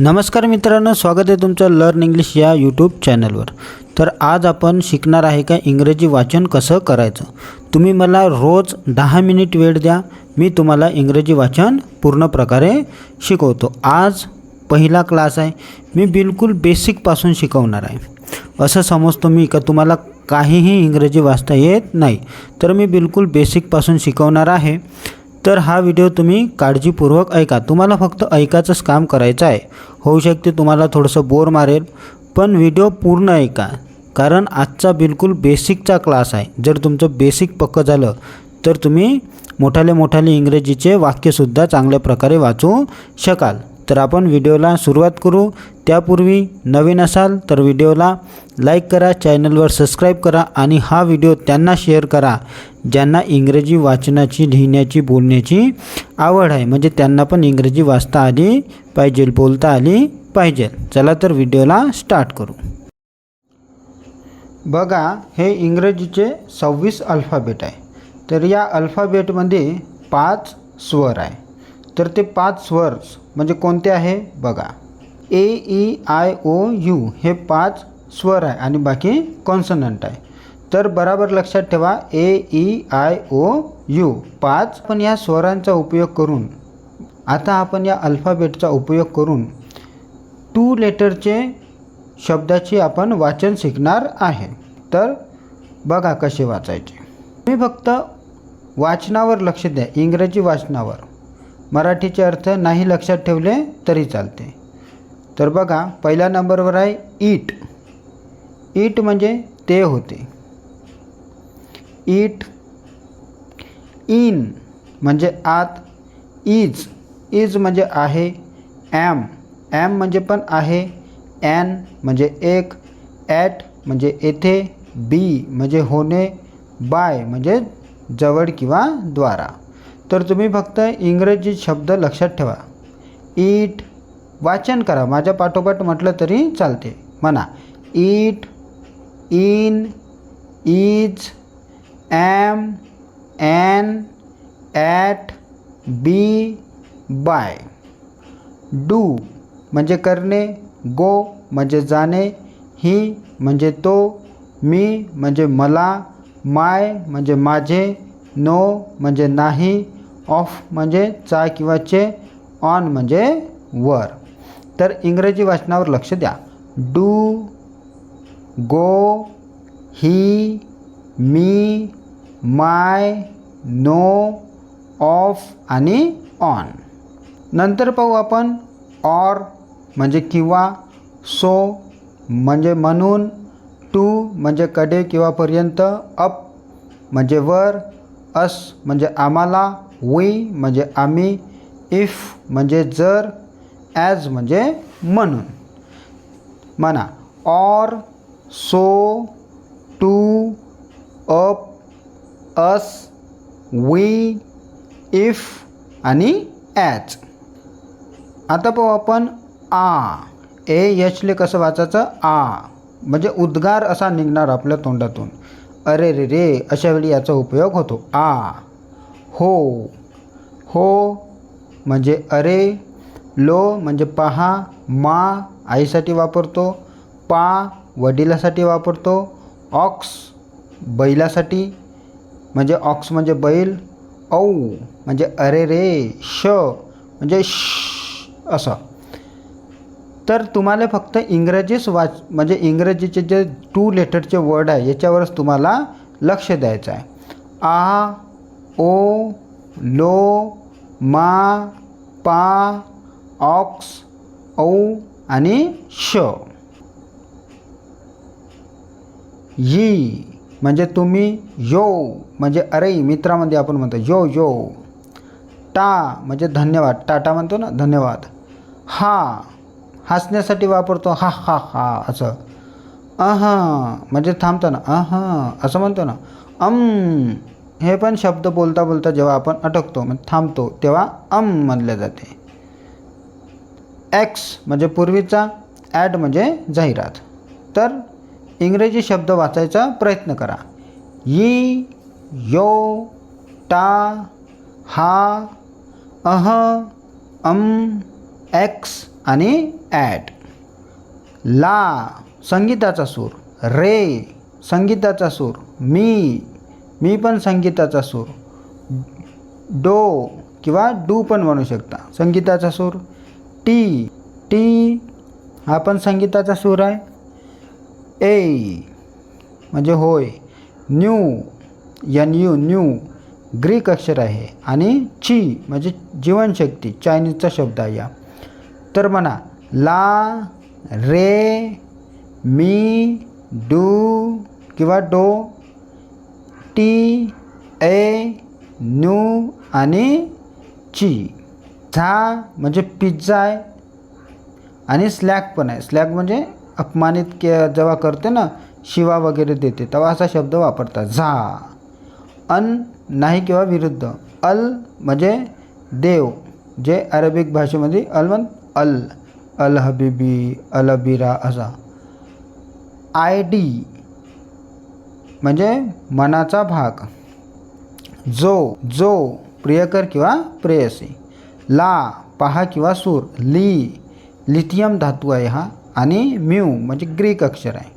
नमस्कार मित्रांनो स्वागत आहे तुमचं लर्न इंग्लिश या यूट्यूब चॅनलवर तर आज आपण शिकणार आहे का इंग्रजी वाचन कसं करायचं? तुम्ही मला रोज दहा मिनिट वेळ द्या मी तुम्हाला इंग्रजी वाचन पूर्ण प्रकारे शिकवतो. आज पहिला क्लास आहे मी बिलकुल बेसिकपासून शिकवणार आहे. असं समजतो मी का तुम्हाला काहीही इंग्रजी वाचता येत नाही तर मी बिलकुल बेसिकपासून शिकवणार आहे. तर हा व्हिडिओ तुम्ही काळजीपूर्वक ऐका. तुम्हाला फक्त ऐकायचंच काम करायचं आहे. होऊ शकते तुम्हाला थोडंसं बोर मारेल पण व्हिडिओ पूर्ण ऐका. कारण आजचा बिलकुल बेसिकचा क्लास आहे. जर तुमचं बेसिक पक्कं झालं तर तुम्ही मोठाले मोठाले इंग्रजीचे वाक्यसुद्धा चांगल्या प्रकारे वाचू शकाल. तर आपण व्हिडिओला सुरुवात करू. त्यापूर्वी नवीन असाल तर व्हिडिओला लाईक करा चॅनलवर सबस्क्राईब करा आणि हा व्हिडिओ त्यांना शेअर करा ज्यांना इंग्रजी वाचनाची लिहिण्याची बोलण्याची आवड आहे. म्हणजे त्यांना पण इंग्रजी वाचता आली पाहिजे बोलता आली पाहिजे. चला तर व्हिडिओला स्टार्ट करू. बघा हे इंग्रजीचे सव्वीस अल्फाबेट आहे. तर या अल्फाबेटमध्ये पाच स्वर आहे. तर ते पाच स्वर म्हणजे कोणते आहे? बघा. A E I O U हे पाच स्वर आहे आणि बाकी कॉन्सनंट आहे. तर बराबर लक्षात ठेवा. A E I O U पाच पण या स्वरांचा उपयोग करून आता आपण या अल्फाबेटचा उपयोग करून टू लेटरचे शब्दाची आपण वाचन शिकणार आहे. तर बघा कसे वाचायचे. मी फक्त वाचनावर लक्ष द्या. इंग्रजी वाचनावर. मराठीचे अर्थ नाही लक्षात ठेवले तरी चालते. तर बघा पहिल्या नंबरवर आहे ईट. ईट म्हणजे ते होते. ईट इन म्हणजे आत इज इज म्हणजे आहे ॲम ॲम म्हणजे पण आहे ॲन म्हणजे एक ॲट म्हणजे येथे बी म्हणजे होणे बाय म्हणजे जवळ किंवा द्वारा. तर तुम्ही फक्त इंग्रजी शब्द लक्षात ठेवा. ईट वाचन करा. माझ्या पाठोपाठ म्हटलं तरी चालते. म्हणा. Eat in is am an at be by. Do म्हणजे करणे गो म्हणजे जाणे ही म्हणजे तो मी म्हणजे मला माय म्हणजे माझे नो म्हणजे नाही ऑफ म्हणजे चा किंवा चे ऑन म्हणजे वर. तर इंग्रजी वाचनावर लक्ष द्या. Do go he me my no of आणि ऑन. नंतर पाहू आपण ऑर म्हणजे किंवा सो म्हणजे म्हणून टू म्हणजे कडे किंवा पर्यंत अप म्हणजे वर अस म्हणजे आम्हाला वी म्हणजे आम्ही इफ म्हणजे जर ॲज म्हणजे म्हणून. म्हणा or so to up us we if आणि ॲज आता पाहू आपण आ. ए यचले कसं वाचायचं? आ. म्हणजे उद्गार असा निघणार आपल्या तोंडातून. अरे रे रे अशा वेळी याचा उपयोग होतो. आ. हो. हो म्हणजे अरे लो म्हणजे पहा मा आईसाठी वापरतो पा वडिलासाठी वापरतो ऑक्स बैलासाठी म्हणजे ऑक्स म्हणजे बैल औ म्हणजे अरे रे श म्हणजे श असं. तर तुम्हाला फक्त इंग्रजीच वाच म्हणजे इंग्रजीचे जे टू लेटरचे वर्ड आहे याच्यावरच तुम्हाला लक्ष द्यायचं आहे. आ ओ लो मा पा ऑक्स औ आणि श. यी म्हणजे तुम्ही यो म्हणजे अरे मित्रामध्ये आपण म्हणतो यो यो. टा म्हणजे धन्यवाद. टाटा म्हणतो ना धन्यवाद. हा हसण्यासाठी वापरतो हा हा हा असं. अह म्हणजे थांबतो ना अह असं म्हणतो ना. अम हे पण शब्द बोलता बोलता जेव्हा आपण अटकतो म्हणजे थांबतो तेव्हा अम म्हणले जाते. एक्स म्हणजे पूर्वीचा ॲड म्हणजे जाहिरात. तर इंग्रजी शब्द वाचायचा प्रयत्न करा. यी यो टा हा अह अम एक्स आणि ॲट ला संगीताचा सूर रे संगीताचा सूर मी मी पण संगीताचा सूर. डो किंवा डू पण म्हणू शकता. संगीताचा सूर. टी टी हा पण संगीताचा सूर आहे. ए म्हणजे होय. न्यू यन यू न्यू ग्रीक अक्षर आहे. आणि ची म्हणजे जीवनशक्ती चायनीजचा शब्द आहे या. तर म्हणा ला रे मी डू किंवा डो टी ए न्यू आणि ची. झा म्हणजे पिझ्झा आहे. आणि स्लॅग पण आहे. स्लॅग म्हणजे अपमानित के जेव्हा करते ना शिवा वगैरे देते तेव्हा असा शब्द वापरतात. झा. अन नाही किंवा विरुद्ध. अल म्हणजे देव जे अरेबिक भाषेमध्ये अल म्हण अल. अल हबीबी अल बिरा असा. I D. म्हणजे मनाचा भाग. जो जो प्रियकर किंवा प्रेयसी. ला पहा किंवा सूर. ली लिथियम धातू आहे हा आणि म्यू म्हणजे ग्रीक अक्षर आहे.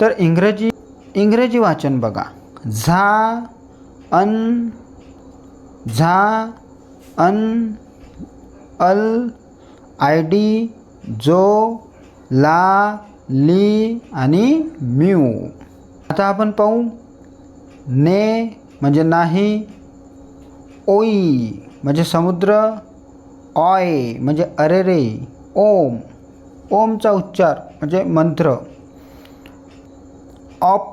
तर इंग्रजी इंग्रजी वाचन बघा. झा अन झा अन अल आय डी जो ला ली आणि म्यू. आता आपण पाहू. ने म्हणजे नाही ओई म्हणजे समुद्र ऑय म्हणजे अरे रे ओम ओमचा उच्चार म्हणजे मंत्र. ऑप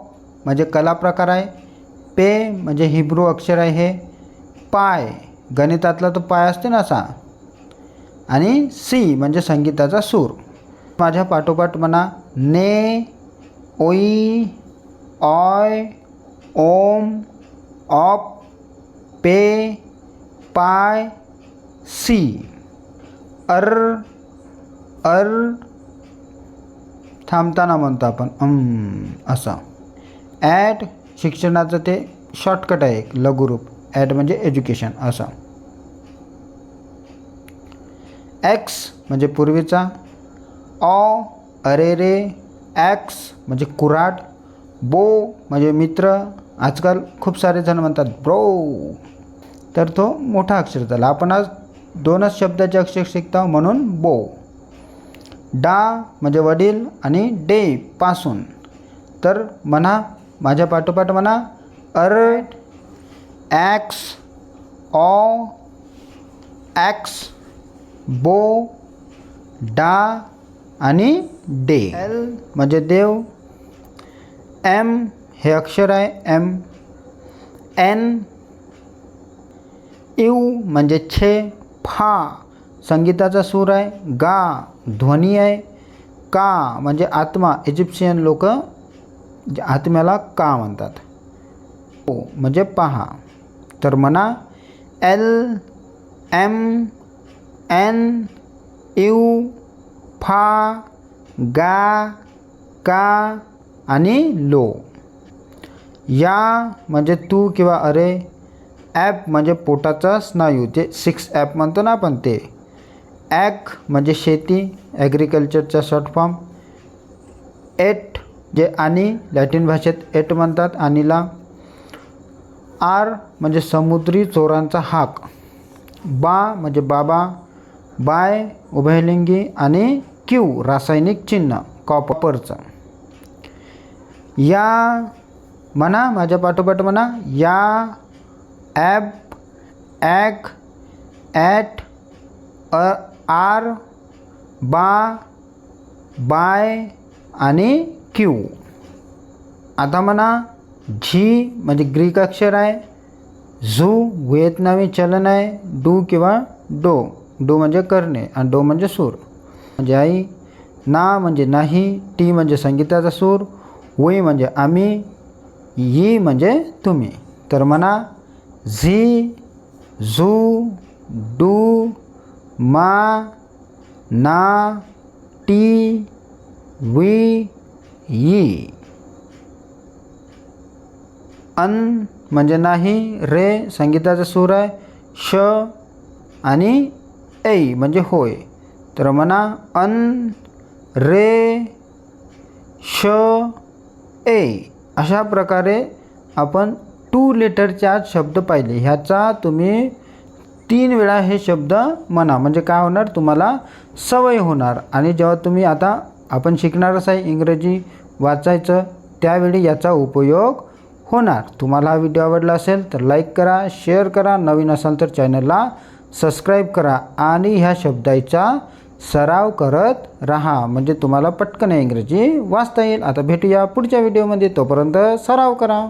म्हणजे कला प्रकार आहे. पे म्हणजे हिब्रू अक्षर आहे हे. पाय गणितातला तो पाय असते ना असा. आणि सी म्हणजे संगीताचा सूर. माझ्या पाठोपाठ म्हणा. ने ओई ऑय ओम ऑप पे पाय सी अर अर थांबताना म्हणतो आपण असं. ॲट शिक्षणाचं ते शॉर्टकट आहे एक लघुरूप. ॲट म्हणजे एज्युकेशन असं. एक्स म्हणजे पूर्वीचा. ऑ अरे रे ॲक्स म्हणजे कुऱ्हाड. बो म्हणजे मित्र आजकाल खूप सारे जण म्हणतात ब्रो. तर तो मोठा अक्षर झाला. आपण आज दोनच शब्दाचे अक्षर शिकतो म्हणून बो. डा म्हणजे वडील आणि डे पासून. तर म्हणा माझ्या पाठोपाठ म्हणा अर्ट ॲक्स ऑ ॲक्स बो डा आणि डे. एल म्हणजे देव. एम हे अक्षर आहे एम. एन. यू म्हणजे छे फा. संगीताचा सूर आहे गा. ध्वनी आहे का म्हणजे आत्मा. इजिप्शियन लोक आत्म्याला का म्हणतात? ओ म्हणजे पहा. तर म्हणा एल एम एन यू फा गा का आणि लो. या म्हणजे तू किंवा अरे ॲप म्हणजे पोटाचा स्नायू ते सिक्स ॲप म्हणतो ना आपण ते. ॲक म्हणजे शेती ॲग्रिकल्चरचा शॉर्ट फॉर्म. एट जे आणि लॅटिन भाषेत एट म्हणतात आणीला. आर म्हणजे समुद्री चोरांचा हाक. बा म्हणजे बाबा बाय उभयलिंगी आणि क्यू रासायनिक चिन्ह कॉपरचं. या म्हणा माझ्या पाठोपाठ म्हणा या ॲप ॲक ॲट अ आर बा बाय आणि क्यू. आता म्हणा झी म्हणजे ग्रीक अक्षर आहे. झू व्हिएतनामी चलन आहे. डू किंवा डो. डो म्हणजे करणे आणि डो म्हणजे सूर. म्हणजे आई ना म्हणजे नाही टी म्हणजे संगीताचा सूर वई म्हणजे आम्ही यी म्हणजे तुम्ही. तर म्हणा झी झू डू मा ना टी वी यी अन म्हणजे नाही रे संगीताचा सूर आहे श आणि ऐ म्हणजे होय. तर म्हणा अन रे श ए अशा प्रकारे आपण टू लेटरचे आज शब्द पाहिले. ह्याचा तुम्ही तीन वेळा हे शब्द म्हणा. म्हणजे काय होणार? तुम्हाला सवय होणार. आणि जेव्हा तुम्ही आता आपण शिकणारच आहे इंग्रजी वाचायचं त्यावेळी याचा उपयोग होणार. तुम्हाला हा व्हिडिओ आवडला असेल तर लाईक करा शेअर करा. नवीन असाल तर चॅनलला सबस्क्राईब करा. आणि ह्या शब्दाचा सराव करत राहा. म्हणजे तुम्हाला पटकन इंग्रजी वाचता येईल. आता भेटूया पुढच्या व्हिडिओमध्ये तोपर्यंत सराव करा.